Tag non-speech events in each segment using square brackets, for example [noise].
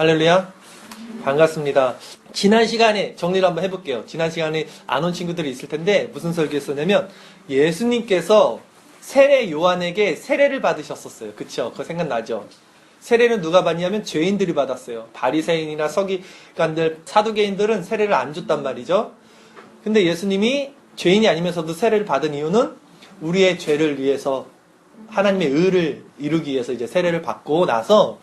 할렐루야. 반갑습니다. 지난 시간에 정리를 한번 해볼게요. 지난 시간에 안 온 친구들이 있을 텐데 무슨 설교였었냐면 예수님께서 세례 요한에게 세례를 받으셨었어요. 그쵸? 그거 생각나죠? 세례는 누가 받냐면 죄인들이 받았어요. 바리새인이나 서기관들, 사두개인들은 세례를 안 줬단 말이죠. 근데 예수님이 죄인이 아니면서도 세례를 받은 이유는 우리의 죄를 위해서 하나님의 의를 이루기 위해서 이제 세례를 받고 나서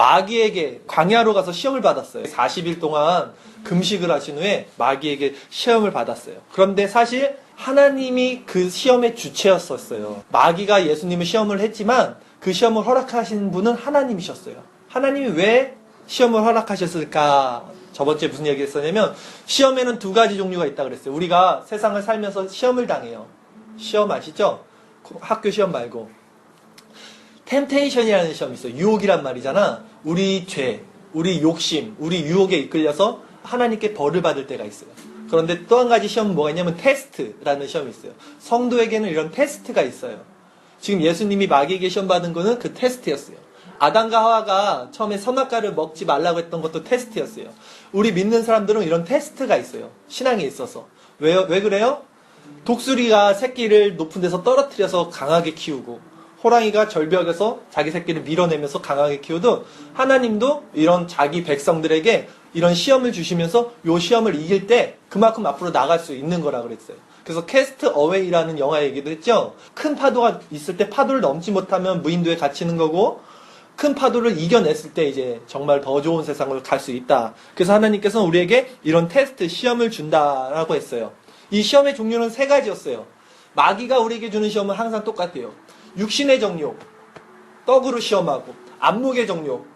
마귀에게 광야로 가서 시험을 받았어요. 40일 동안 금식을 하신 후에 마귀에게 시험을 받았어요. 그런데 사실 하나님이 그 시험의 주체였었어요. 마귀가 예수님을 시험을 했지만 그 시험을 허락하신 분은 하나님이셨어요. 하나님이 왜 시험을 허락하셨을까? 저번 주에 무슨 얘기 했었냐면 시험에는 두 가지 종류가 있다 그랬어요. 우리가 세상을 살면서 시험을 당해요. 시험 아시죠? 학교 시험 말고 템테이션이라는 시험이 있어요. 유혹이란 말이잖아. 우리 죄, 우리 욕심, 우리 유혹에 이끌려서 하나님께 벌을 받을 때가 있어요. 그런데 또 한 가지 시험은 뭐가 있냐면 테스트라는 시험이 있어요. 성도에게는 이런 테스트가 있어요. 지금 예수님이 마귀에게 시험 받은 거는 그 테스트였어요. 아담과 하와가 처음에 선악과를 먹지 말라고 했던 것도 테스트였어요. 우리 믿는 사람들은 이런 테스트가 있어요. 신앙에 있어서. 왜요? 왜 그래요? 독수리가 새끼를 높은 데서 떨어뜨려서 강하게 키우고 호랑이가 절벽에서 자기 새끼를 밀어내면서 강하게 키우듯 하나님도 이런 자기 백성들에게 이런 시험을 주시면서 요 시험을 이길 때 그만큼 앞으로 나갈 수 있는 거라 그랬어요. 그래서 캐스트 어웨이라는 영화 얘기도 했죠. 큰 파도가 있을 때 파도를 넘지 못하면 무인도에 갇히는 거고 큰 파도를 이겨냈을 때 이제 정말 더 좋은 세상을 갈수 있다. 그래서 하나님께서는 우리에게 이런 테스트 시험을 준다라고 했어요. 이 시험의 종류는 세 가지였어요. 마귀가 우리에게 주는 시험은 항상 똑같아요. 육신의 정욕, 떡으로 시험하고, 안목의 정욕,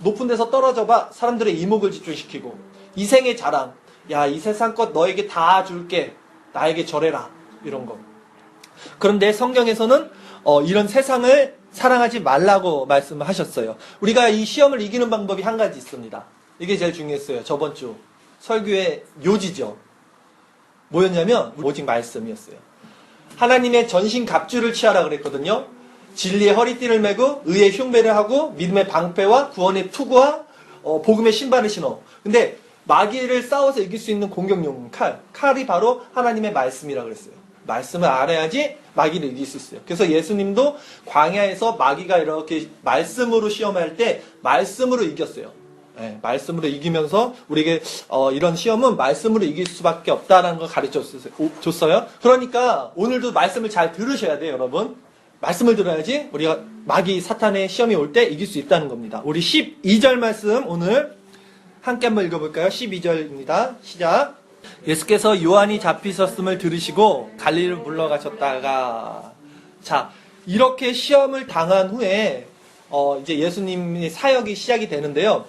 높은 데서 떨어져 봐 사람들의 이목을 집중시키고, 이생의 자랑, 야, 이 세상 것 너에게 다 줄게. 나에게 절해라. 이런 거. 그런데 성경에서는 어, 이런 세상을 사랑하지 말라고 말씀을 하셨어요. 우리가 이 시험을 이기는 방법이 한 가지 있습니다. 이게 제일 중요했어요. 저번 주 설교의 요지죠. 뭐였냐면 오직 말씀이었어요. 하나님의 전신 갑주를 취하라 그랬거든요. 진리의 허리띠를 메고 의의 흉배를 하고 믿음의 방패와 구원의 투구와 어, 복음의 신발을 신어. 근데 마귀를 싸워서 이길 수 있는 공격용 칼. 칼이 바로 하나님의 말씀이라 그랬어요. 말씀을 알아야지 마귀를 이길 수 있어요. 그래서 예수님도 광야에서 마귀가 이렇게 말씀으로 시험할 때 말씀으로 이겼어요. 예, 말씀으로 이기면서 우리에게 어, 이런 시험은 말씀으로 이길 수밖에 없다라는 걸 가르쳐 줬어요. 오- 줬어요. 그러니까 오늘도 말씀을 잘 들으셔야 돼요, 여러분. 말씀을 들어야지 우리가 마귀 사탄의 시험이 올 때 이길 수 있다는 겁니다. 우리 12절 말씀 오늘 함께 한번 읽어볼까요? 12절입니다. 시작. 예수께서 요한이 잡히셨음을 들으시고 갈릴리로 물러가셨다가 자 이렇게 시험을 당한 후에 어, 이제 예수님의 사역이 시작이 되는데요.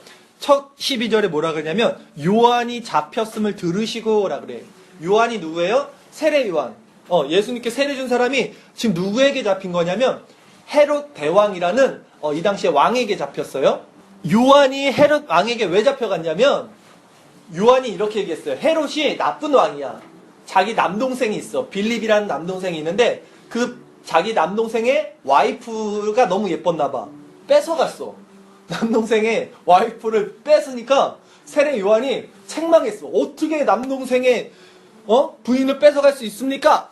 첫 12절에 뭐라 그러냐면 요한이 잡혔음을 들으시고라 그래요. 요한이 누구예요? 세례 요한. 어, 예수님께 세례 준 사람이 지금 누구에게 잡힌 거냐면 헤롯 대왕이라는 어, 이 당시에 왕에게 잡혔어요. 요한이 헤롯 왕에게 왜 잡혀갔냐면 요한이 이렇게 얘기했어요. 헤롯이 나쁜 왕이야. 자기 남동생이 있어. 빌립이라는 남동생이 있는데 그 자기 남동생의 와이프가 너무 예뻤나 봐. 뺏어갔어. 남동생의 와이프를 뺏으니까 세례 요한이 책망했어. 어떻게 남동생의 어? 부인을 뺏어갈 수 있습니까?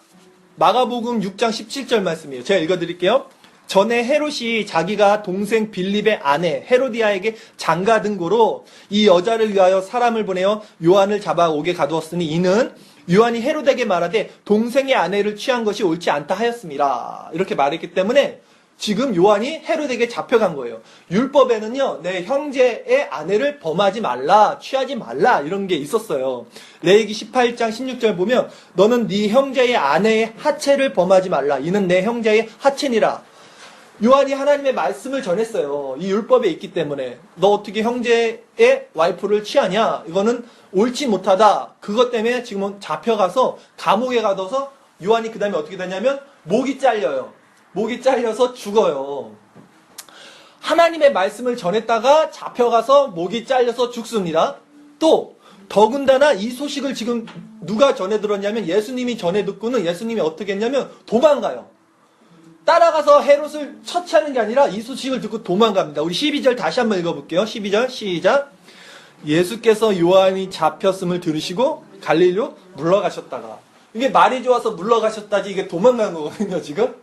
마가복음 6장 17절 말씀이에요. 제가 읽어드릴게요. 전에 헤롯이 자기가 동생 빌립의 아내 헤로디아에게 장가든 고로 이 여자를 위하여 사람을 보내어 요한을 잡아 오게 가두었으니 이는 요한이 헤롯에게 말하되 동생의 아내를 취한 것이 옳지 않다 하였습니다. 이렇게 말했기 때문에 지금 요한이 헤롯에게 잡혀간 거예요. 율법에는요, 내 형제의 아내를 범하지 말라, 취하지 말라 이런 게 있었어요. 레이기 18장 16절 보면 너는 네 형제의 아내의 하체를 범하지 말라. 이는 내 형제의 하체니라. 요한이 하나님의 말씀을 전했어요. 이 율법에 있기 때문에 너 어떻게 형제의 와이프를 취하냐? 이거는 옳지 못하다. 그것 때문에 지금은 잡혀가서 감옥에 가둬서 요한이 그 다음에 어떻게 되냐면 목이 잘려요. 목이 잘려서 죽어요. 하나님의 말씀을 전했다가 잡혀가서 목이 잘려서 죽습니다. 또 더군다나 이 소식을 지금 누가 전해 들었냐면 예수님이 전해 듣고는 예수님이 어떻게 했냐면 도망가요. 따라가서 헤롯을 처치하는 게 아니라 이 소식을 듣고 도망갑니다. 우리 12절 다시 한번 읽어볼게요. 12절 시작. 예수께서 요한이 잡혔음을 들으시고 갈릴리로 물러가셨다가 이게 말이 좋아서 물러가셨다지 이게 도망간 거거든요 지금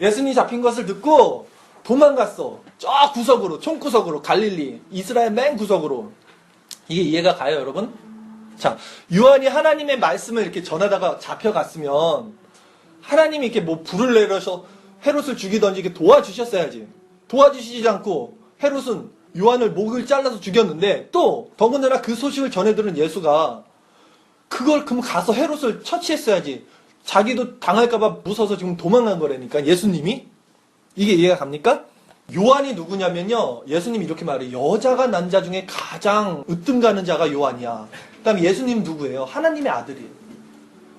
예수님이 잡힌 것을 듣고 도망갔어 저 구석으로 총구석으로 갈릴리 이스라엘 맨 구석으로 이게 이해가 가요 여러분? 자 요한이 하나님의 말씀을 이렇게 전하다가 잡혀갔으면 하나님이 이렇게 뭐 불을 내려서 헤롯을 죽이던지 이렇게 도와주셨어야지 도와주시지 않고 헤롯은 요한을 목을 잘라서 죽였는데 또 더군다나 그 소식을 전해 들은 예수가 그걸 그럼 가서 헤롯을 처치했어야지. 자기도 당할까봐 무서워서 지금 도망간 거라니까 예수님이 이게 이해가 갑니까? 요한이 누구냐면요. 예수님이 이렇게 말해요. 여자가 난자 중에 가장 으뜸 가는 자가 요한이야. 그 다음에 예수님 누구예요? 하나님의 아들이에요.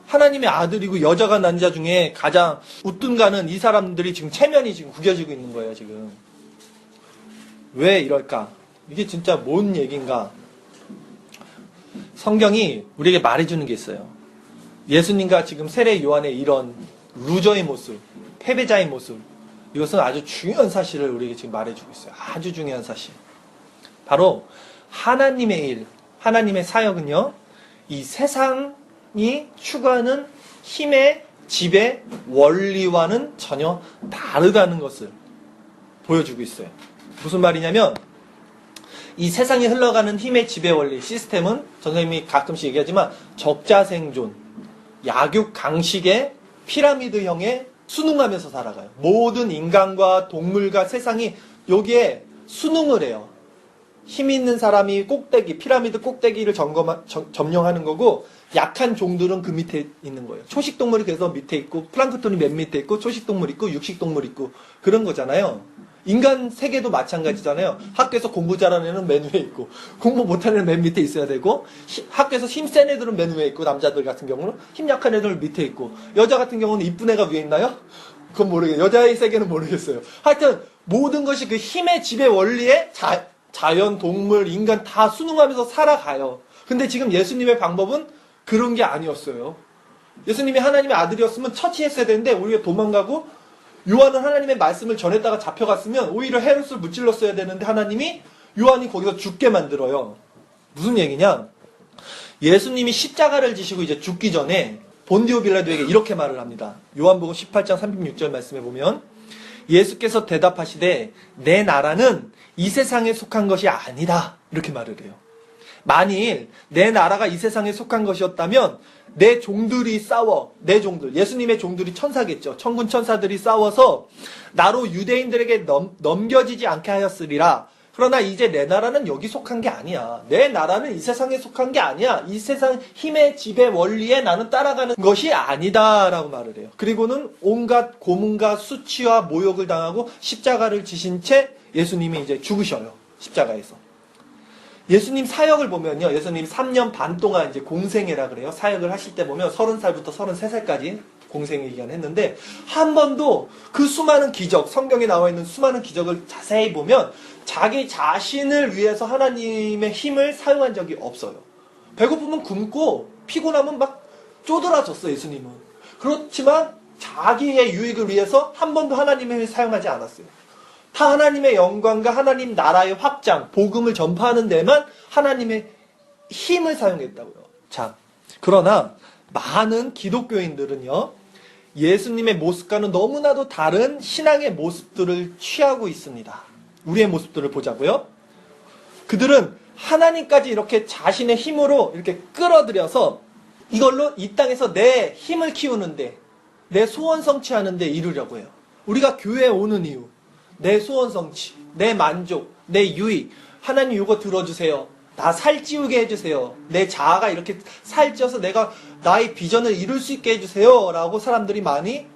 하나님의 아들이고 여자가 난자 중에 가장 으뜸 가는 이 사람들이 지금 체면이 지금 구겨지고 있는 거예요, 지금. 왜 이럴까? 이게 진짜 뭔 얘기인가? 성경이 우리에게 말해주는 게 있어요. 예수님과 지금 세례 요한의 이런 루저의 모습, 패배자의 모습, 이것은 아주 중요한 사실을 우리에게 지금 말해주고 있어요. 아주 중요한 사실. 바로 하나님의 일, 하나님의 사역은요, 이 세상이 추구하는 힘의 지배 원리와는 전혀 다르다는 것을 보여주고 있어요. 무슨 말이냐면, 이 세상에 흘러가는 힘의 지배 원리 시스템은 선생님이 가끔씩 얘기하지만 적자생존, 약육 강식의 피라미드형에 순응하면서 살아가요. 모든 인간과 동물과 세상이 여기에 순응을 해요. 힘 있는 사람이 꼭대기, 피라미드 꼭대기를 점검, 점, 점령하는 거고, 약한 종들은 그 밑에 있는 거예요. 초식동물이 그래서 밑에 있고, 플랑크톤이 맨 밑에 있고, 초식동물 있고, 육식동물 있고, 그런 거잖아요. 인간 세계도 마찬가지잖아요. 학교에서 공부 잘하는 애는 맨 위에 있고, 공부 못하는 애는 맨 밑에 있어야 되고, 히- 학교에서 힘 센 애들은 맨 위에 있고, 남자들 같은 경우는 힘 약한 애들은 밑에 있고, 여자 같은 경우는 이쁜 애가 위에 있나요? 그건 모르겠어요. 여자의 세계는 모르겠어요. 하여튼, 모든 것이 그 힘의 지배 원리에 자, 자연, 동물, 인간 다 순응하면서 살아가요. 근데 지금 예수님의 방법은 그런 게 아니었어요. 예수님이 하나님의 아들이었으면 처치했어야 되는데, 우리가 도망가고, 요한은 하나님의 말씀을 전했다가 잡혀갔으면 오히려 헤롯을 무찔렀어야 되는데 하나님이 요한이 거기서 죽게 만들어요. 무슨 얘기냐? 예수님이 십자가를 지시고 이제 죽기 전에 본디오 빌라도에게 이렇게 말을 합니다. 요한복음 18장 36절 말씀에 보면 예수께서 대답하시되 내 나라는 이 세상에 속한 것이 아니다. 이렇게 말을 해요. 만일 내 나라가 이 세상에 속한 것이었다면 내 종들이 싸워. 내 종들. 예수님의 종들이 천사겠죠. 천군 천사들이 싸워서 나로 유대인들에게 넘, 넘겨지지 않게 하였으리라. 그러나 이제 내 나라는 여기 속한 게 아니야. 내 나라는 이 세상에 속한 게 아니야. 이 세상 힘의 지배 원리에 나는 따라가는 것이 아니다라고 말을 해요. 그리고는 온갖 고문과 수치와 모욕을 당하고 십자가를 지신 채 예수님이 이제 죽으셔요. 십자가에서 예수님 사역을 보면요. 예수님 3년 반 동안 이제 공생애라 그래요. 사역을 하실 때 보면 30살부터 33살까지 공생애 기간 했는데 한 번도 그 수많은 기적, 성경에 나와 있는 수많은 기적을 자세히 보면 자기 자신을 위해서 하나님의 힘을 사용한 적이 없어요. 배고프면 굶고 피곤하면 막 쪼들어졌어 예수님은. 그렇지만 자기의 유익을 위해서 한 번도 하나님의 힘을 사용하지 않았어요. 다 하나님의 영광과 하나님 나라의 확장, 복음을 전파하는 데만 하나님의 힘을 사용했다고요. 자, 그러나 많은 기독교인들은요, 예수님의 모습과는 너무나도 다른 신앙의 모습들을 취하고 있습니다. 우리의 모습들을 보자고요. 그들은 하나님까지 이렇게 자신의 힘으로 이렇게 끌어들여서 이걸로 이 땅에서 내 힘을 키우는데, 내 소원 성취하는데 이루려고 해요. 우리가 교회에 오는 이유, 내 소원 성취, 내 만족, 내 유익. 하나님 이거 들어주세요. 나 살찌우게 해주세요. 내 자아가 이렇게 살쪄서 내가 나의 비전을 이룰 수 있게 해주세요. 라고 사람들이 많이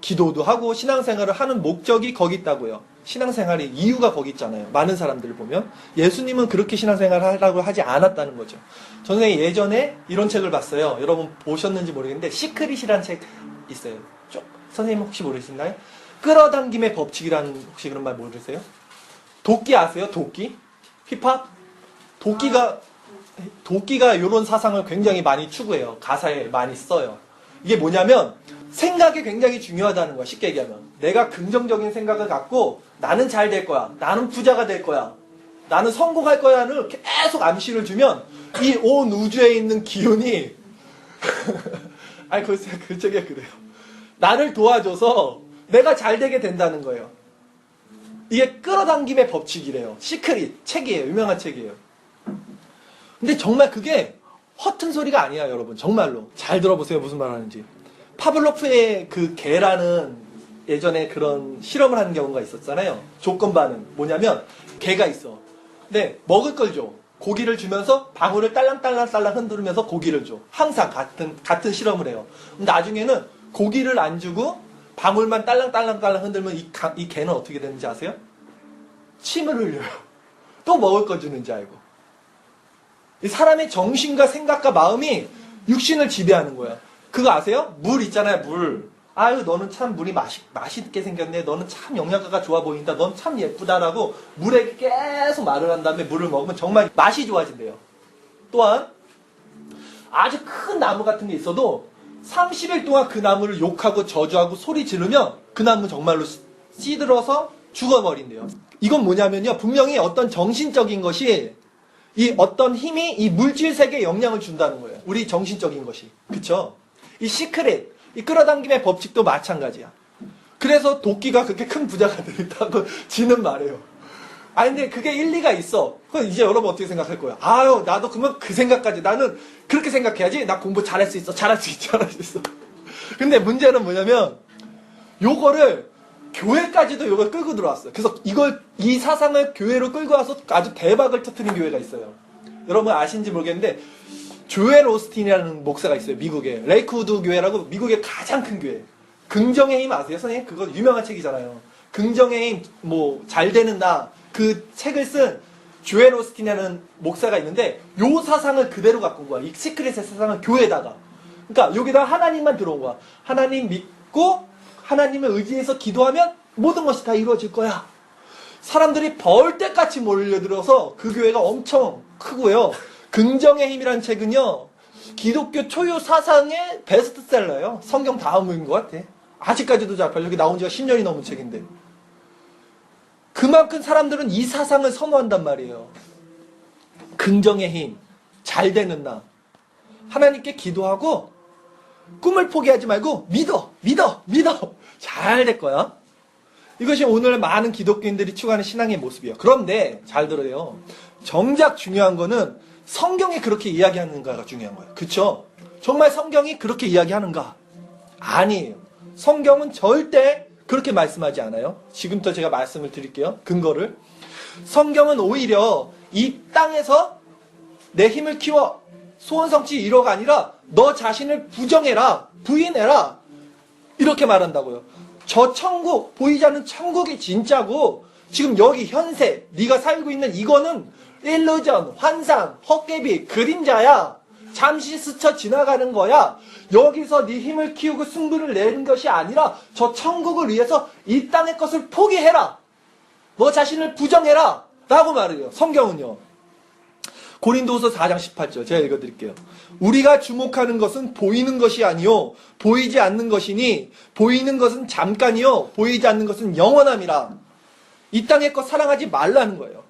기도도 하고 신앙생활을 하는 목적이 거기 있다고요. 신앙생활의 이유가 거기 있잖아요. 많은 사람들을 보면. 예수님은 그렇게 신앙생활을 하라고 하지 않았다는 거죠. 저는 예전에 이런 책을 봤어요. 여러분 보셨는지 모르겠는데, 시크릿이라는 책 있어요. 좀, 선생님 혹시 모르시나요? 끌어당김의 법칙이라는 혹시 그런 말 모르세요? 도끼 아세요? 도끼? 힙합? 도끼가 도끼가 이런 사상을 굉장히 많이 추구해요. 가사에 많이 써요. 이게 뭐냐면 생각이 굉장히 중요하다는 거야. 쉽게 얘기하면 내가 긍정적인 생각을 갖고 나는 잘 될 거야. 나는 부자가 될 거야. 나는 성공할 거야를 계속 암시를 주면 이 온 우주에 있는 기운이 [laughs] 아니 글쎄 그쪽에 그래요. 나를 도와줘서 내가 잘 되게 된다는 거예요. 이게 끌어당김의 법칙이래요. 시크릿 책이에요. 유명한 책이에요. 근데 정말 그게 허튼 소리가 아니야, 여러분. 정말로. 잘 들어보세요. 무슨 말 하는지. 파블로프의 그 개라는 예전에 그런 실험을 하는 경우가 있었잖아요. 조건 반은 뭐냐면 개가 있어. 근데 먹을 걸 줘. 고기를 주면서 방울을 딸랑딸랑딸랑 흔들면서 고기를 줘. 항상 같은 같은 실험을 해요. 나중에는 고기를 안 주고 방울만 딸랑딸랑딸랑 흔들면 이, 가- 이 개는 어떻게 되는지 아세요? 침을 흘려요. 또 먹을 거 주는지 알고. 이 사람의 정신과 생각과 마음이 육신을 지배하는 거야. 그거 아세요? 물 있잖아요, 물. 아유, 너는 참 물이 맛있, 맛있게 생겼네. 너는 참 영양가가 좋아 보인다. 넌 참 예쁘다라고 물에 계속 말을 한 다음에 물을 먹으면 정말 맛이 좋아진대요. 또한 아주 큰 나무 같은 게 있어도 30일 동안 그 나무를 욕하고 저주하고 소리 지르면 그 나무 정말로 씨- 씨들어서 죽어버린대요. 이건 뭐냐면요. 분명히 어떤 정신적인 것이 이 어떤 힘이 이 물질 세계에 영향을 준다는 거예요. 우리 정신적인 것이. 그쵸? 이 시크릿, 이 끌어당김의 법칙도 마찬가지야. 그래서 도끼가 그렇게 큰 부자가 [laughs] 되겠다고 지는 말이에요. 아니, 근데 그게 일리가 있어. 그럼 이제 여러분 어떻게 생각할 거야? 아유, 나도 그러면 그 생각까지. 나는 그렇게 생각해야지. 나 공부 잘할 수 있어. 잘할 수 있어. 잘할 수 있어. [laughs] 근데 문제는 뭐냐면, 요거를 교회까지도 요걸 끌고 들어왔어요. 그래서 이걸, 이 사상을 교회로 끌고 와서 아주 대박을 터트린 교회가 있어요. 여러분 아신지 모르겠는데, 조엘 오스틴이라는 목사가 있어요. 미국에. 레이크우드 교회라고 미국의 가장 큰 교회. 긍정의 힘 아세요? 선생님? 그거 유명한 책이잖아요. 긍정의 힘, 뭐, 잘 되는 나. 그 책을 쓴 조엘 오스틴이라는 목사가 있는데, 요 사상을 그대로 갖고 온 거야. 이 시크릿의 사상을 교회에다가. 그러니까 여기다 하나님만 들어온 거야. 하나님 믿고, 하나님을 의지해서 기도하면 모든 것이 다 이루어질 거야. 사람들이 벌떼같이 몰려들어서 그 교회가 엄청 크고요. 긍정의 힘이라는 책은요. 기독교 초유 사상의 베스트셀러예요. 성경 다음인 것 같아. 아직까지도 잘 팔려. 여기 나온 지가 10년이 넘은 책인데. 그만큼 사람들은 이 사상을 선호한단 말이에요. 긍정의 힘, 잘 되는 나. 하나님께 기도하고 꿈을 포기하지 말고 믿어, 믿어, 믿어. 잘 될 거야. 이것이 오늘 많은 기독교인들이 추구하는 신앙의 모습이에요. 그런데 잘 들어요. 정작 중요한 거는 성경이 그렇게 이야기하는가가 중요한 거예요. 그쵸? 정말 성경이 그렇게 이야기하는가? 아니에요. 성경은 절대 그렇게 말씀하지 않아요. 지금부터 제가 말씀을 드릴게요. 근거를. 성경은 오히려 이 땅에서 내 힘을 키워 소원 성취 이뤄가 아니라 너 자신을 부정해라, 부인해라. 이렇게 말한다고요. 저 천국, 보이지 않는 천국이 진짜고, 지금 여기 현세, 네가 살고 있는 이거는 일루전, 환상, 헛개비, 그림자야. 잠시 스쳐 지나가는 거야. 여기서 네 힘을 키우고 승부를 내는 것이 아니라 저 천국을 위해서 이 땅의 것을 포기해라. 너 자신을 부정해라. 라고 말해요. 성경은요. 고린도후서 4장 18절 제가 읽어드릴게요. 우리가 주목하는 것은 보이는 것이 아니요 보이지 않는 것이니 보이는 것은 잠깐이요 보이지 않는 것은 영원함이라. 이 땅의 것 사랑하지 말라는 거예요.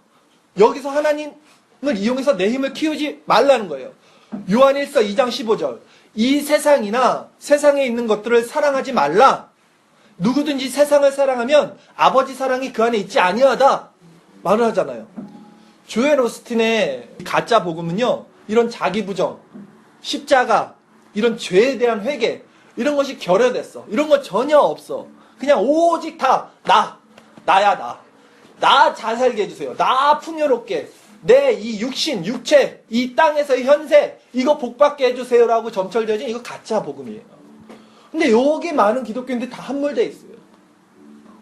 여기서 하나님을 이용해서 내 힘을 키우지 말라는 거예요. 요한일서 2장 15절 이 세상이나 세상에 있는 것들을 사랑하지 말라. 누구든지 세상을 사랑하면 아버지 사랑이 그 안에 있지 아니하다 말을 하잖아요. 조엘 오스틴의 가짜 복음은요, 이런 자기 부정, 십자가, 이런 죄에 대한 회개, 이런 것이 결여됐어. 이런 거 전혀 없어. 그냥 오직 다, 나, 나야, 나. 나 잘 살게 해주세요. 나 풍요롭게. 내 이 육신, 육체, 이 땅에서의 현세, 이거 복받게 해주세요라고 점철되어진 이거 가짜 복음이에요. 근데 여기 많은 기독교인들이 다 함몰돼 있어요.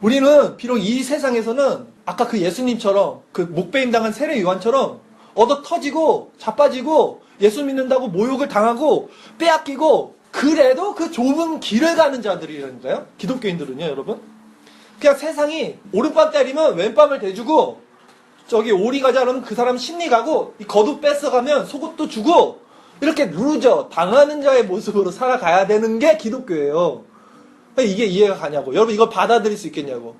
우리는 비록 이 세상에서는 아까 그 예수님처럼 그 목배임 당한 세례 요한처럼 얻어 터지고 자빠지고 예수 믿는다고 모욕을 당하고 빼앗기고 그래도 그 좁은 길을 가는 자들이라니까요. 기독교인들은요, 여러분. 그냥 세상이 오른밤 때리면 왼밤을 대주고 저기 오리 가자 그러면 그 사람 심리 가고 이 겉옷 뺏어가면 속옷도 주고 이렇게 루저 당하는 자의 모습으로 살아가야 되는 게 기독교예요. 이게 이해가 가냐고. 여러분 이걸 받아들일 수 있겠냐고.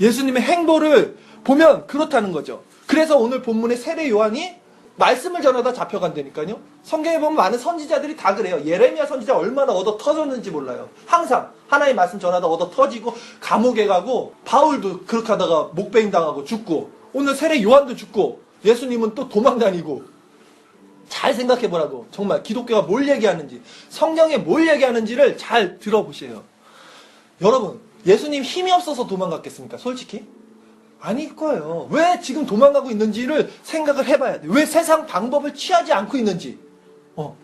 예수님의 행보를 보면 그렇다는 거죠. 그래서 오늘 본문의 세례 요한이 말씀을 전하다 잡혀간다니까요. 성경에 보면 많은 선지자들이 다 그래요. 예레미야 선지자 얼마나 얻어 터졌는지 몰라요. 항상 하나님 말씀 전하다 얻어 터지고 감옥에 가고 바울도 그렇게 하다가 목베임 당하고 죽고 오늘 세례 요한도 죽고 예수님은 또 도망 다니고 잘 생각해 보라고. 정말 기독교가 뭘 얘기하는지, 성경에 뭘 얘기하는지를 잘 들어보세요. 여러분, 예수님 힘이 없어서 도망갔겠습니까? 솔직히? 아닐 거예요. 왜 지금 도망가고 있는지를 생각을 해봐야 돼. 왜 세상 방법을 취하지 않고 있는지. 어.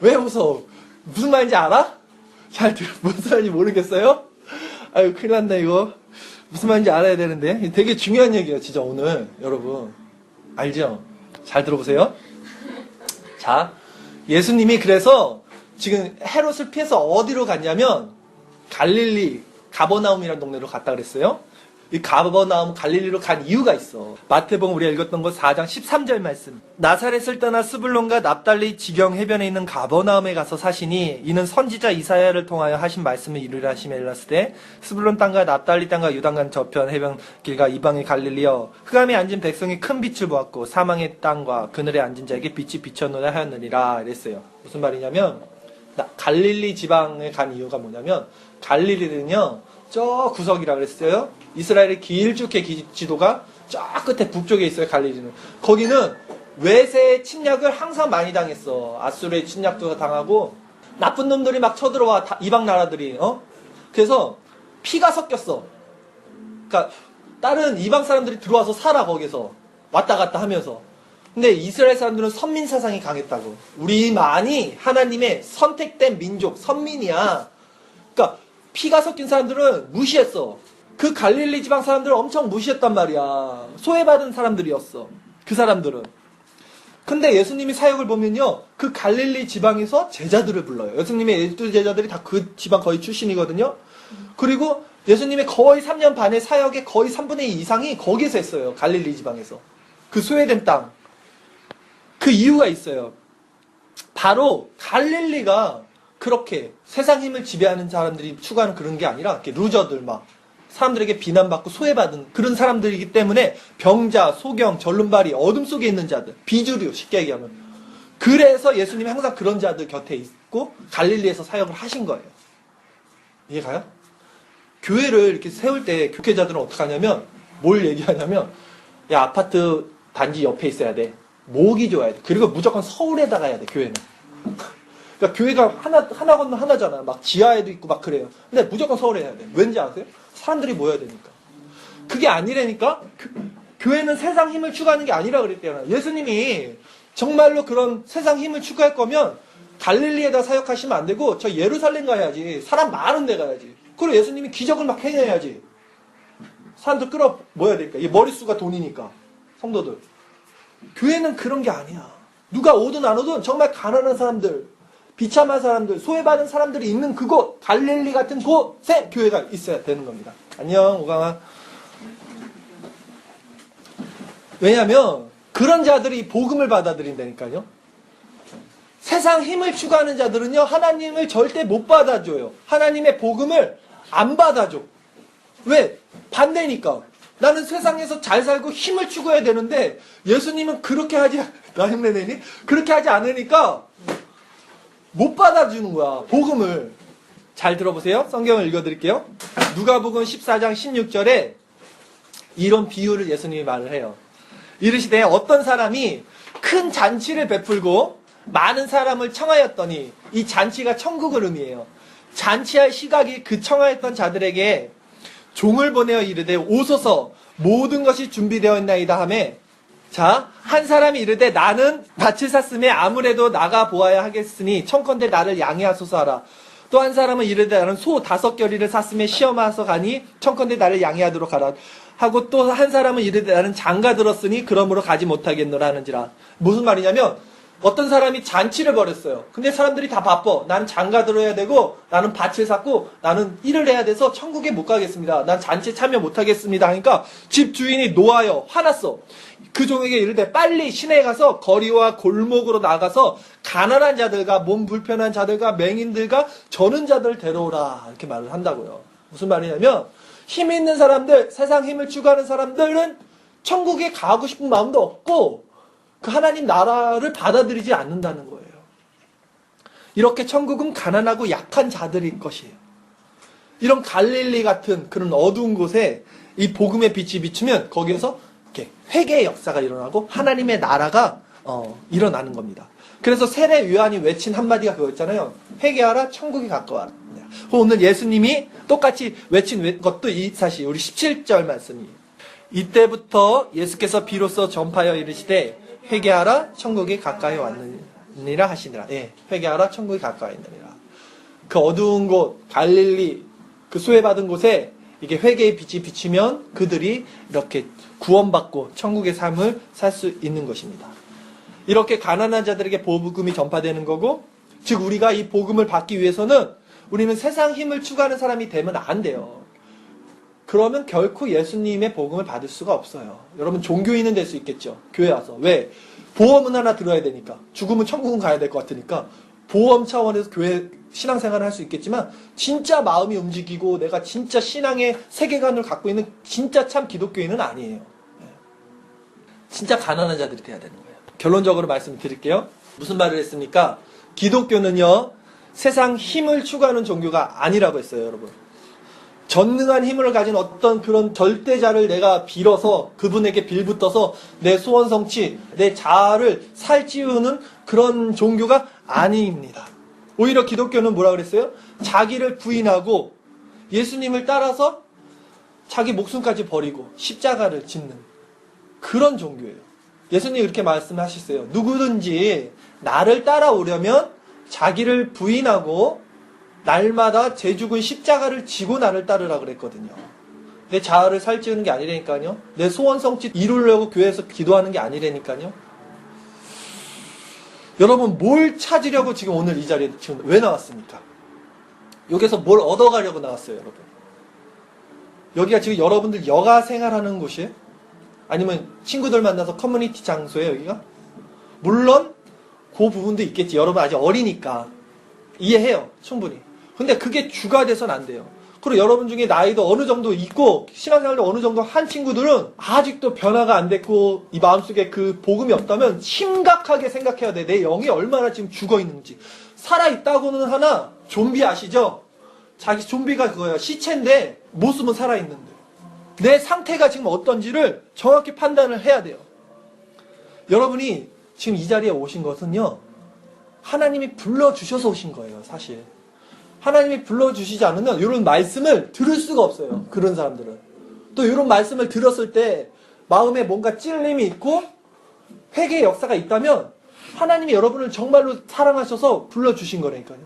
왜 웃어? 무슨 말인지 알아? 잘 들어. [laughs] 무슨 말인지 모르겠어요? 아유, 큰일 났네, 이거. 무슨 말인지 알아야 되는데. 되게 중요한 얘기예요, 진짜 오늘. 여러분. 알죠? 잘 들어보세요. 자, 예수님이 그래서 지금 헤롯을 피해서 어디로 갔냐면 갈릴리 가버나움이라는 동네로 갔다 그랬어요. 이 가버나움 갈릴리로 간 이유가 있어. 마태복음 우리가 읽었던 거 4장 13절 말씀. 나사렛을 떠나 스불론과 납달리 지경 해변에 있는 가버나움에 가서 사시니 이는 선지자 이사야를 통하여 하신 말씀을 이루려 일렀을 때 스불론 땅과 납달리 땅과 유단간 저편 해변 길과 이방의 갈릴리여 흑암에 앉은 백성이 큰 빛을 보았고 사망의 땅과 그늘에 앉은 자에게 빛이 비쳤노라 하였느니라 이랬어요. 무슨 말이냐면 나- 갈릴리 지방에 간 이유가 뭐냐면 갈릴리는요 저 구석이라 그랬어요. 이스라엘의 길쭉의 기- 지도가 저 끝에 북쪽에 있어요. 갈릴리는 거기는 외세의 침략을 항상 많이 당했어. 아수르의 침략도 당하고 나쁜 놈들이 막 쳐들어와 다- 이방 나라들이 어 그래서 피가 섞였어. 그러니까 다른 이방 사람들이 들어와서 살아 거기서 왔다 갔다 하면서 근데 이스라엘 사람들은 선민 사상이 강했다고. 우리만이 하나님의 선택된 민족, 선민이야. 그러니까 피가 섞인 사람들은 무시했어. 그 갈릴리 지방 사람들을 엄청 무시했단 말이야. 소외받은 사람들이었어. 그 사람들은. 근데 예수님이 사역을 보면요. 그 갈릴리 지방에서 제자들을 불러요. 예수님의 열두 제자들이 다 그 지방 거의 출신이거든요. 그리고 예수님의 거의 3년 반의 사역의 거의 3분의 2 이상이 거기서 했어요. 갈릴리 지방에서. 그 소외된 땅. 그 이유가 있어요. 바로 갈릴리가 그렇게 세상 힘을 지배하는 사람들이 추구하는 그런 게 아니라 루저들 막 사람들에게 비난받고 소외받은 그런 사람들이기 때문에 병자, 소경, 절름발이 어둠 속에 있는 자들, 비주류 쉽게 얘기하면 그래서 예수님이 항상 그런 자들 곁에 있고 갈릴리에서 사역을 하신 거예요. 이해가요? 교회를 이렇게 세울 때 교회자들은 어떻게 하냐면 뭘 얘기하냐면 야 아파트 단지 옆에 있어야 돼. 목이 좋아야 돼. 그리고 무조건 서울에다가 해야 돼, 교회는. 그러니까 교회가 하나, 하나 건너 하나잖아. 막 지하에도 있고 막 그래요. 근데 무조건 서울에 해야 돼. 왠지 아세요? 사람들이 모여야 되니까. 그게 아니라니까? 교, 회는 세상 힘을 추구하는 게 아니라 그랬대요. 예수님이 정말로 그런 세상 힘을 추구할 거면 갈릴리에다 사역하시면 안 되고 저 예루살렘 가야지. 사람 많은 데 가야지. 그리고 예수님이 기적을 막 행해야지. 사람들 끌어 모여야 되니까. 이 머릿수가 돈이니까. 성도들. 교회는 그런 게 아니야. 누가 오든 안 오든 정말 가난한 사람들, 비참한 사람들, 소외받은 사람들이 있는 그곳, 갈릴리 같은 곳에 교회가 있어야 되는 겁니다. 안녕, 오강아. 왜냐면, 그런 자들이 복음을 받아들인다니까요. 세상 힘을 추구하는 자들은요, 하나님을 절대 못 받아줘요. 하나님의 복음을 안 받아줘. 왜? 반대니까. 나는 세상에서 잘 살고 힘을 추구해야 되는데 예수님은 그렇게 하지 [laughs] 나 흉내내니? 그렇게 하지 않으니까 못 받아주는 거야. 복음을. 잘 들어보세요. 성경을 읽어드릴게요. 누가복음 14장 16절에 이런 비유를 예수님이 말을 해요. 이르시되 어떤 사람이 큰 잔치를 베풀고 많은 사람을 청하였더니 이 잔치가 천국을 의미해요. 잔치할 시각이 그 청하였던 자들에게 종을 보내어 이르되 오소서 모든 것이 준비되어 있나이다 하매 자, 한 사람이 이르되 나는 밭을 샀음에 아무래도 나가 보아야 하겠으니 청컨대 나를 양해하소서 하라. 또 한 사람은 이르되 나는 소 다섯 결의를 샀음에 시험하서 가니 청컨대 나를 양해하도록 하라. 하고 또 한 사람은 이르되 나는 장가 들었으니 그러므로 가지 못하겠노라 하는지라. 무슨 말이냐면 어떤 사람이 잔치를 벌였어요. 근데 사람들이 다 바빠. 나는 장가 들어야 되고, 나는 밭을 샀고, 나는 일을 해야 돼서 천국에 못 가겠습니다. 난 잔치에 참여 못 하겠습니다. 하니까 집 주인이 놓아요. 화났어. 그 종에게 이르되 빨리 시내에 가서 거리와 골목으로 나가서 가난한 자들과 몸 불편한 자들과 맹인들과 저는 자들 데려오라 이렇게 말을 한다고요. 무슨 말이냐면 힘 있는 사람들, 세상 힘을 추구하는 사람들은 천국에 가고 싶은 마음도 없고 그 하나님 나라를 받아들이지 않는다는 거예요. 이렇게 천국은 가난하고 약한 자들일 것이에요. 이런 갈릴리 같은 그런 어두운 곳에 이 복음의 빛이 비추면 거기에서 이렇게 회개의 역사가 일어나고 하나님의 나라가 어, 일어나는 겁니다. 그래서 세례 요한이 외친 한마디가 그거였잖아요. 회개하라 천국이 가까워라. 오늘 예수님이 똑같이 외친 외- 것도 이 사실 우리 17절 말씀이에요. 이때부터 예수께서 비로소 전파하여 이르시되 회개하라 천국이 가까이 왔느니라 하시니라. 예, 회개하라 천국이 가까이 있느니라. 그 어두운 곳 갈릴리 그 수혜받은 곳에 이게 회개의 빛이 비치면 그들이 이렇게 구원받고 천국의 삶을 살 수 있는 것입니다. 이렇게 가난한 자들에게 복음이 전파되는 거고 즉 우리가 이 복음을 받기 위해서는 우리는 세상 힘을 추구하는 사람이 되면 안 돼요. 그러면 결코 예수님의 복음을 받을 수가 없어요. 여러분 종교인은 될 수 있겠죠. 교회 와서 왜 보험은 하나 들어야 되니까 죽으면 천국은 가야 될 것 같으니까 보험 차원에서 교회 신앙생활을 할 수 있겠지만 진짜 마음이 움직이고 내가 진짜 신앙의 세계관을 갖고 있는 진짜 참 기독교인은 아니에요. 예. 진짜 가난한 자들이 돼야 되는 거예요. 결론적으로 말씀드릴게요. 무슨 말을 했습니까? 기독교는요 세상 힘을 추구하는 종교가 아니라고 했어요, 여러분. 전능한 힘을 가진 어떤 그런 절대자를 내가 빌어서 그분에게 빌붙어서 내 소원 성취, 내 자아를 살찌우는 그런 종교가 아닙니다. 오히려 기독교는 뭐라 그랬어요? 자기를 부인하고 예수님을 따라서 자기 목숨까지 버리고 십자가를 짓는 그런 종교예요. 예수님이 그렇게 말씀하셨어요. 누구든지 나를 따라오려면 자기를 부인하고 날마다 제 죽은 십자가를 지고 나를 따르라 그랬거든요. 내 자아를 살찌우는 게 아니라니까요. 내 소원 성취 이루려고 교회에서 기도하는 게 아니라니까요. 여러분 뭘 찾으려고 지금 오늘 이 자리에 지금 왜 나왔습니까? 여기서 뭘 얻어가려고 나왔어요, 여러분. 여기가 지금 여러분들 여가 생활하는 곳이에요? 아니면 친구들 만나서 커뮤니티 장소예요, 여기가? 물론 그 부분도 있겠지. 여러분 아직 어리니까 이해해요, 충분히. 근데 그게 주가 돼서는 안 돼요. 그리고 여러분 중에 나이도 어느 정도 있고 신앙생활도 어느 정도 한 친구들은 아직도 변화가 안 됐고 이 마음속에 그 복음이 없다면 심각하게 생각해야 돼. 내 영이 얼마나 지금 죽어 있는지. 살아 있다고는 하나 좀비 아시죠? 자기 좀비가 그거야. 시체인데 모습은 살아 있는데. 내 상태가 지금 어떤지를 정확히 판단을 해야 돼요. 여러분이 지금 이 자리에 오신 것은요. 하나님이 불러주셔서 오신 거예요, 사실. 하나님이 불러주시지 않으면 이런 말씀을 들을 수가 없어요. 그런 사람들은. 또 이런 말씀을 들었을 때 마음에 뭔가 찔림이 있고 회개의 역사가 있다면 하나님이 여러분을 정말로 사랑하셔서 불러주신 거라니까요.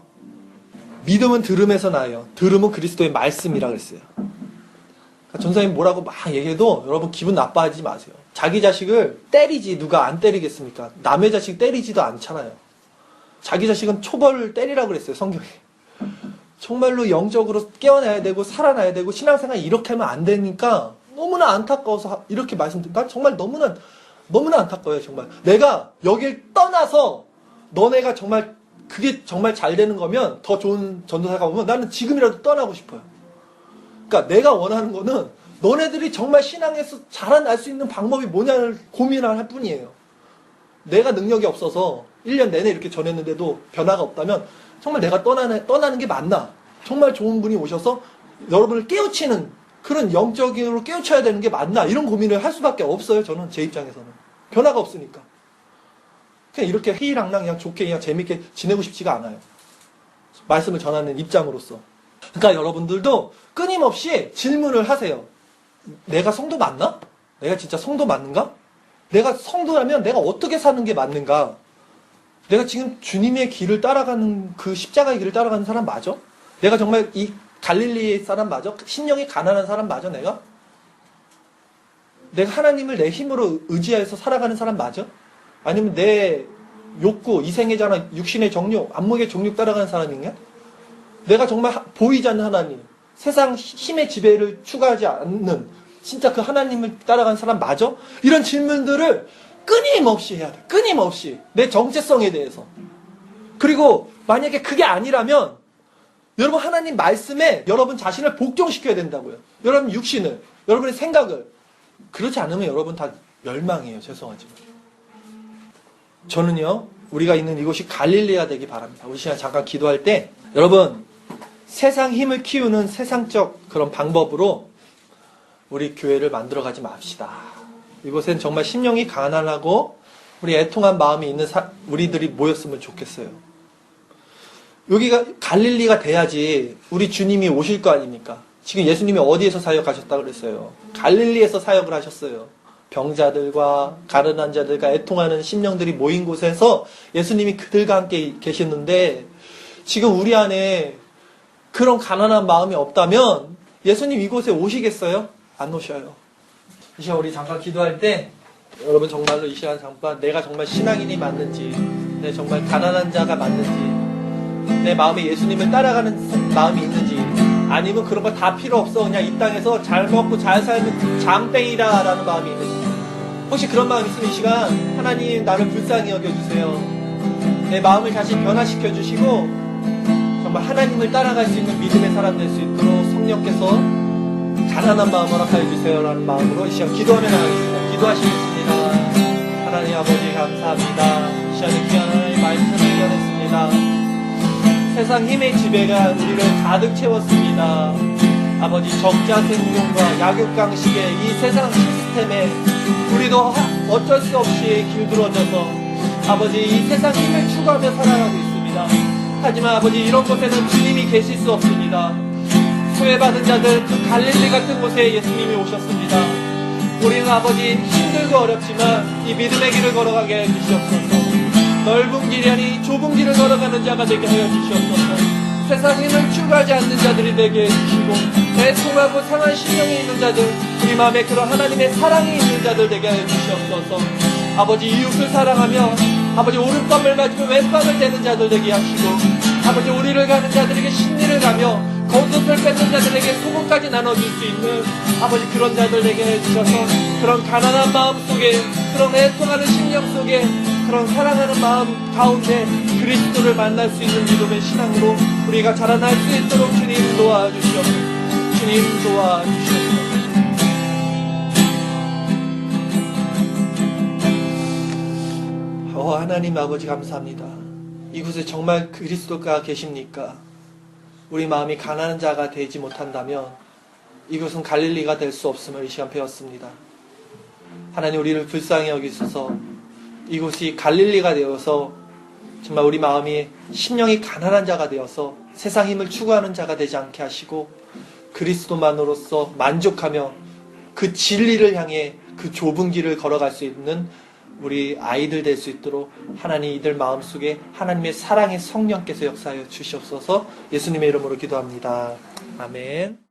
믿음은 들음에서 나요. 들음은 그리스도의 말씀이라 그랬어요. 그러니까 전사님 뭐라고 막 얘기해도 여러분 기분 나빠하지 마세요. 자기 자식을 때리지 누가 안 때리겠습니까? 남의 자식 때리지도 않잖아요. 자기 자식은 초벌을 때리라고 그랬어요, 성경에. 정말로 영적으로 깨어나야 되고 살아나야 되고 신앙생활 이렇게 하면 안 되니까 너무나 안타까워서 하- 이렇게 말씀드린 난 정말 너무나 너무나 안타까워요 정말. 내가 여길 떠나서 너네가 정말 그게 정말 잘 되는 거면 더 좋은 전도사가 오면 나는 지금이라도 떠나고 싶어요. 그러니까 내가 원하는 거는 너네들이 정말 신앙에서 자라날 수 있는 방법이 뭐냐를 고민할 뿐이에요. 내가 능력이 없어서 1년 내내 이렇게 전했는데도 변화가 없다면 정말 내가 떠나는, 떠나는 게 맞나? 정말 좋은 분이 오셔서 여러분을 깨우치는 그런 영적으로 깨우쳐야 되는 게 맞나? 이런 고민을 할 수밖에 없어요. 저는 제 입장에서는. 변화가 없으니까. 그냥 이렇게 희랑랑 그냥 좋게 그냥 재밌게 지내고 싶지가 않아요. 말씀을 전하는 입장으로서. 그러니까 여러분들도 끊임없이 질문을 하세요. 내가 성도 맞나? 내가 진짜 성도 맞는가? 내가 성도라면 내가 어떻게 사는 게 맞는가? 내가 지금 주님의 길을 따라가는 그 십자가의 길을 따라가는 사람 맞아? 내가 정말 이 갈릴리 사람 맞아? 신령이 가난한 사람 맞아 내가? 내가 하나님을 내 힘으로 의지해서 살아가는 사람 맞아? 아니면 내 욕구, 이생애자나 육신의 정욕, 안목의 정욕 따라가는 사람이냐? 내가 정말 하- 보이지 않는 하나님, 세상 힘의 지배를 추구하지 않는 진짜 그 하나님을 따라가는 사람 맞아? 이런 질문들을 끊임없이 해야 돼. 끊임없이. 내 정체성에 대해서. 그리고 만약에 그게 아니라면 여러분 하나님 말씀에 여러분 자신을 복종시켜야 된다고요. 여러분 육신을, 여러분의 생각을. 그렇지 않으면 여러분 다 멸망이에요. 죄송하지만. 저는요, 우리가 있는 이곳이 갈릴리가 되기 바랍니다. 우리 시간 잠깐 기도할 때, 여러분, 세상 힘을 키우는 세상적 그런 방법으로 우리 교회를 만들어 가지 맙시다. 이곳엔 정말 심령이 가난하고 우리 애통한 마음이 있는 사- 우리들이 모였으면 좋겠어요. 여기가 갈릴리가 돼야지 우리 주님이 오실 거 아닙니까? 지금 예수님이 어디에서 사역하셨다 그랬어요? 갈릴리에서 사역을 하셨어요. 병자들과 가련한 자들과 애통하는 심령들이 모인 곳에서 예수님이 그들과 함께 계셨는데 지금 우리 안에 그런 가난한 마음이 없다면 예수님 이곳에 오시겠어요? 안 오셔요. 이 시간 우리 잠깐 기도할 때 여러분 정말로 이 시간 잠깐 내가 정말 신앙인이 맞는지 내 정말 가난한 자가 맞는지 내 마음에 예수님을 따라가는 마음이 있는지 아니면 그런 거 다 필요 없어. 그냥 이 땅에서 잘 먹고 잘 살면 장땡이다라는 마음이 있는지. 혹시 그런 마음 있으면 이 시간 하나님 나를 불쌍히 여겨주세요. 내 마음을 다시 변화시켜 주시고 정말 하나님을 따라갈 수 있는 믿음의 사람 될 수 있도록 성령께서 가난한 마음 허락하여 주세요라는 마음으로 이 시간 기도하며 나가겠습니다. 기도하시겠습니다. 하나님 아버지 감사합니다. 이 시간에 귀한 하나님의 말씀을 전했습니다. 세상 힘의 지배가 우리를 가득 채웠습니다. 아버지 적자 생존과 약육강식의 이 세상 시스템에 우리도 하- 어쩔 수 없이 길들어져서 아버지 이 세상 힘을 추구하며 살아가고 있습니다. 하지만 아버지 이런 곳에는 주님이 계실 수 없습니다. 소외받은 자들 그 갈릴리 같은 곳에 예수님이 오셨습니다. 우리는 아버지 힘들고 어렵지만 이 믿음의 길을 걸어가게 해 주시옵소서. 넓은 길이 아니 좁은 길을 걸어가는 자가 되게 하여 주시옵소서. 세상 힘을 추구하지 않는 자들이 되게 해주시고 애통하고 상한 심령이 있는 자들 우리 마음에 그런 하나님의 사랑이 있는 자들 되게 하여 주시옵소서. 아버지 이웃을 사랑하며 아버지 오른밤을 맞으면 왼밤을 대는 자들 되게 하시고 아버지 우리를 가는 자들에게 신리를 가며 겉옷을 뺏는 자들에게 소금까지 나눠줄 수 있는 아버지 그런 자들 되게 해주셔서 그런 가난한 마음 속에 그런 애통하는 심령 속에 그런 사랑하는 마음 가운데 그리스도를 만날 수 있는 믿음의 신앙으로 우리가 자라날 수 있도록 주님 도와주시옵소서 주님 도와주시옵소서 어, 하나님 아버지 감사합니다. 이곳에 정말 그리스도가 계십니까? 우리 마음이 가난한 자가 되지 못한다면 이곳은 갈릴리가 될 수 없음을 이 시간 배웠습니다. 하나님 우리를 불쌍히 여기소서 이곳이 갈릴리가 되어서 정말 우리 마음이 심령이 가난한 자가 되어서 세상 힘을 추구하는 자가 되지 않게 하시고 그리스도만으로서 만족하며 그 진리를 향해 그 좁은 길을 걸어갈 수 있는 우리 아이들 될 수 있도록 하나님 이들 마음속에 하나님의 사랑의 성령께서 역사하여 주시옵소서 예수님의 이름으로 기도합니다. 아멘.